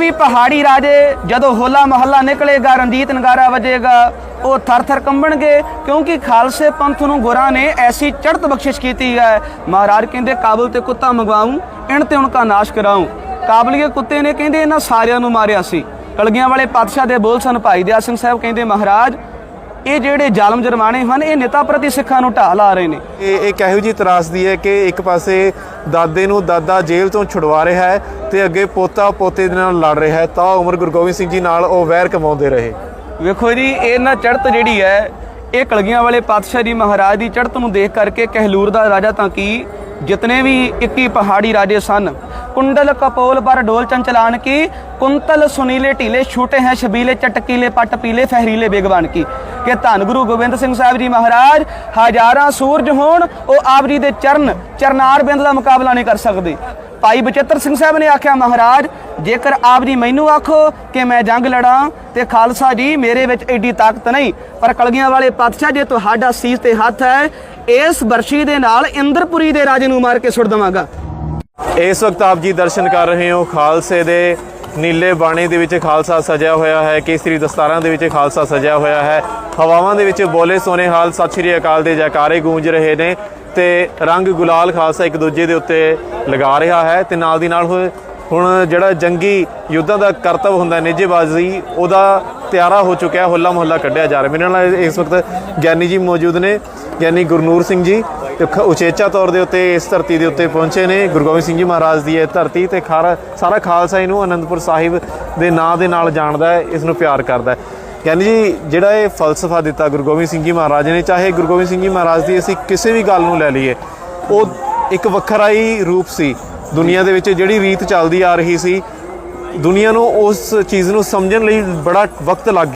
ਵੀ ਪਹਾੜੀ ਰਾਜੇ ਜਦੋਂ ਹੋਲਾ ਮਹੱਲਾ ਨਿਕਲੇਗਾ, ਰਣਜੀਤ ਨਗਾਰਾ ਵਜੇਗਾ, ਉਹ ਥਰ-ਥਰ ਕੰਬਣਗੇ, ਕਿਉਂਕਿ ਖਾਲਸੇ ਪੰਥ ਨੂੰ ਗੁਰਾਂ ਨੇ ਐਸੀ ਚੜਤ ਬਖਸ਼ਿਸ਼ ਕੀਤੀ ਹੈ। ਮਹਾਰਾਜ ਕਹਿੰਦੇ, ਕਾਬਲ ਤੇ ਕੁੱਤਾ ਮੰਗਵਾਉਂ, ਇਣ ਤੇ ਉਨਕਾ ਨਾਸ਼ ਕਰਾਉਂ। ਕਾਬਲੀਏ ਕੁੱਤੇ ਨੇ ਕਹਿੰਦੇ, ਇਹਨਾਂ ਸਾਰਿਆਂ ਨੂੰ ਮਾਰਿਆ ਸੀ। ਕਲਗੀਆਂ ਵਾਲੇ ਪਾਤਸ਼ਾਹ ਦੇ ਬੋਲ ਸਨ, ਭਾਈ ਦਿਆ ਸਿੰਘ ਸਾਹਿਬ ਕਹਿੰਦੇ, ਮਹਾਰਾਜ ਇਹ ਜਿਹੜੇ ਜ਼ਾਲਮ ਜਰਮਾਨੇ ਹਨ ਇਹ ਨੇਤਾ ਪ੍ਰਤੀ ਸਿੱਖਾਂ ਨੂੰ ਢਾਹ ਲਾ ਰਹੇ ਨੇ। ਇਹ ਇਹੋ ਜੀ ਤਰਾਸਦੀ ਹੈ ਕਿ ਇੱਕ ਪਾਸੇ ਦਾਦੇ ਨੂੰ ਦਾਦਾ ਜੇਲ੍ਹ ਤੋਂ ਛੁਡਵਾ ਰਿਹਾ ਹੈ ਤੇ ਅੱਗੇ ਪੋਤਾ ਪੋਤੇ ਦੇ ਨਾਲ ਲੜ ਰਿਹਾ ਹੈ ਤਾਂ ਉਮਰ ਗੁਰੂ ਗੋਬਿੰਦ ਸਿੰਘ ਜੀ ਨਾਲ ਉਹ ਵੈਰ ਕਮਾਉਂਦੇ ਰਹੇ। ਵੇਖੋ ਜੀ ਇਹਨਾਂ ਚੜ੍ਹਤ ਜਿਹੜੀ ਹੈ ਇਹ ਕਲਗੀਆਂ ਵਾਲੇ ਪਾਤਸ਼ਾਹ ਜੀ ਮਹਾਰਾਜ ਦੀ ਚੜ੍ਹਤ ਨੂੰ ਦੇਖ ਕਰਕੇ ਕਹਿਲੂਰ ਦਾ ਰਾਜਾ ਤਾਂ ਕੀ ਜਿਤਨੇ ਵੀ 21 ਪਹਾੜੀ ਰਾਜੇ ਸਨ ਕੁੰਡਲ ਕਪੋਲ ਪਰ ਡੋਲ ਚੰਚਲਾਨ ਕੀ? ਕੁੰਤਲ ਸੁਨੀਲੇ ਢੀਲੇ ਛੂਟੇ ਹੈ ਸ਼ਬੀਲੇ ਚਟਕੀਲੇ ਪੱਟ ਪੀਲੇ ਫਹਿਰੀਲੇ ਬੇਗਵਾਨ ਕੀ? ਕਿ ਧੰਨ ਗੁਰੂ ਗੋਬਿੰਦ ਸਿੰਘ ਸਾਹਿਬ ਜੀ ਮਹਾਰਾਜ, ਹਜ਼ਾਰਾਂ ਸੂਰਜ ਹੋਣ, ਉਹ ਆਪ ਜੀ ਦੇ ਚਰਨ, ਚਰਨਾਰ ਬਿੰਦ ਦਾ ਮੁਕਾਬਲਾ ਨਹੀਂ ਕਰ ਸਕਦੇ। ਭਾਈ ਬਚਿੱਤਰ ਸਿੰਘ ਸਾਹਿਬ ਨੇ ਆਖਿਆ, ਮਹਾਰਾਜ, ਜੇਕਰ ਆਪ ਜੀ ਮੈਨੂੰ ਆਖੋ ਕਿ ਮੈਂ ਜੰਗ ਲੜਾਂ ਤੇ ਖਾਲਸਾ ਜੀ ਮੇਰੇ ਵਿੱਚ ਐਡੀ ਤਾਕਤ ਨਹੀਂ, ਪਰ ਕਲਗੀਆਂ ਵਾਲੇ ਪਾਤਸ਼ਾਹ ਜੇ ਤੁਹਾਡਾ ਸੀਸ ਤੇ ਹੱਥ ਹੈ, ਇਸ ਬਰਸ਼ੀ ਦੇ ਨਾਲ ਇੰਦਰਪੁਰੀ ਦੇ ਰਾਜੇ ਨੂੰ ਮਾਰ ਕੇ ਸੁੱਟ ਦਵਾਂਗਾ। ਇਸ ਵਕਤ ਆਪ ਜੀ ਦਰਸ਼ਨ ਕਰ ਰਹੇ ਹੋ ਖਾਲਸੇ ਦੇ ਨੀਲੇ ਬਾਣੇ ਦੇ ਵਿੱਚ ਖਾਲਸਾ ਸਜਿਆ ਹੋਇਆ ਹੈ ਕੇਸਰੀ ਦਸਤਾਰਾਂ ਦੇ ਵਿੱਚ ਖਾਲਸਾ ਸਜਿਆ ਹੋਇਆ ਹੈ। ਹਵਾਵਾਂ ਦੇ ਵਿੱਚ ਬੋਲੇ ਸੋਨੇ ਹਾਲ ਸਤਿ ਸ਼੍ਰੀ ਅਕਾਲ ਦੇ ਜੈਕਾਰੇ ਗੂੰਜ ਰਹੇ ਨੇ ਤੇ ਰੰਗ ਗੁਲਾਲ ਖਾਲਸਾ ਇੱਕ ਦੂਜੇ ਦੇ ਉੱਤੇ ਲਗਾ ਰਿਹਾ ਹੈ ਤੇ ਨਾਲ ਦੀ ਨਾਲ ਹੁਣ- ਹੁਣ ਜਿਹੜਾ ਜੰਗੀ ਯੁੱਧਾਂ ਦਾ ਕਰਤੱਵ ਹੁੰਦਾ ਹੈ, ਨਿਜੇਬਾਜ਼ੀ ਉਹਦਾ ਤਿਆਰਾ ਹੋ ਚੁੱਕਿਆ ਹੋਲਾ ਮੁਹੱਲਾ ਕੱਢਿਆ ਜਾ ਰਿਹਾ। ਮੇਰੇ ਨਾਲ ਇਸ ਵਕਤ ਗਿਆਨੀ ਜੀ ਮੌਜੂਦ ਨੇ ਗਿਆਨੀ ਗੁਰਨੂਰ ਸਿੰਘ ਜੀ। ਤੇ ਉਚੇਚਾ ਤੌਰ ਦੇ ਉੱਤੇ ਇਸ ਧਰਤੀ ਦੇ ਉੱਤੇ ਪਹੁੰਚੇ ਨੇ। ਗੁਰੂ ਗੋਬਿੰਦ ਸਿੰਘ ਜੀ ਮਹਾਰਾਜ ਦੀ ਇਹ ਧਰਤੀ ਤੇ ਖਾਰਾ ਸਾਰਾ ਖਾਲਸਾ ਇਹਨੂੰ ਅਨੰਦਪੁਰ ਸਾਹਿਬ ਦੇ ਨਾਂ ਦੇ ਨਾਲ ਜਾਣਦਾ ਹੈ, ਇਸ ਨੂੰ ਪਿਆਰ ਕਰਦਾ ਹੈ। ਗਿਆਨੀ ਜੀ, ਜਿਹੜਾ ਇਹ ਫਲਸਫਾ ਦਿੱਤਾ ਗੁਰੂ ਗੋਬਿੰਦ ਸਿੰਘ ਜੀ ਮਹਾਰਾਜ ਨੇ, ਚਾਹੇ ਗੁਰੂ ਗੋਬਿੰਦ ਸਿੰਘ ਜੀ ਮਹਾਰਾਜ ਦੀ ਅਸੀਂ ਕਿਸੇ ਵੀ ਗੱਲ ਨੂੰ ਲੈ ਲਈਏ, ਉਹ ਇੱਕ ਵੱਖਰਾ ਹੀ ਰੂਪ ਸੀ। ਦੁਨੀਆ ਦੇ ਵਿੱਚ ਜਿਹੜੀ ਰੀਤ ਚੱਲਦੀ ਆ ਰਹੀ ਸੀ, ਦੁਨੀਆ ਨੂੰ ਉਸ ਚੀਜ਼ ਨੂੰ ਸਮਝਣ ਲਈ ਬੜਾ ਵਕਤ ਲੱਗ